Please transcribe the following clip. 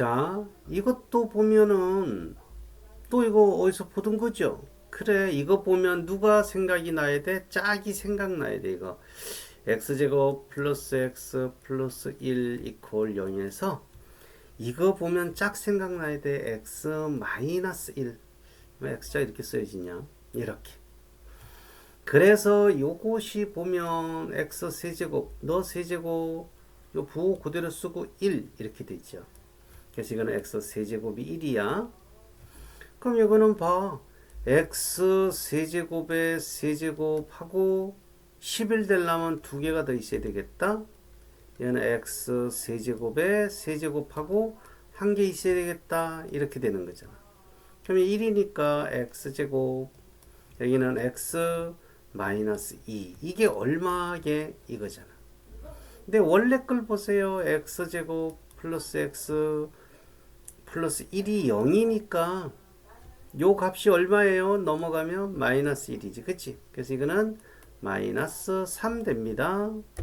자, 이것도 보면은 또 이거 어디서 보던 거죠? 그래, 이거 보면 누가 생각이 나야 돼? 짝이 생각나야 돼, 이거. x제곱 플러스 x 플러스 1 이퀄 0에서 이거 보면 짝 생각나야 돼. x 마이너스 1. 왜 x자 이렇게 써야지냐? 이렇게. 그래서 요것이 보면 x 세제곱, 너 세제곱, 요 부호 그대로 쓰고 1 이렇게 되죠. 그래서 이거는 x 세제곱이 1이야. 그럼 이거는 봐. x 세제곱에 세제곱하고 11 되려면 두 개가 더 있어야 되겠다. 얘는 x 세제곱에 세제곱하고 한 개 있어야 되겠다. 이렇게 되는 거잖아. 그러면 1이니까 x제곱 여기는 x 마이너스 2 이게 얼마게 이거잖아. 근데 원래 걸 보세요. x제곱 플러스 x 플러스 1이 0이니까 요 값이 얼마예요? 넘어가면 마이너스 1이지. 그치? 그래서 이거는 마이너스 3 됩니다.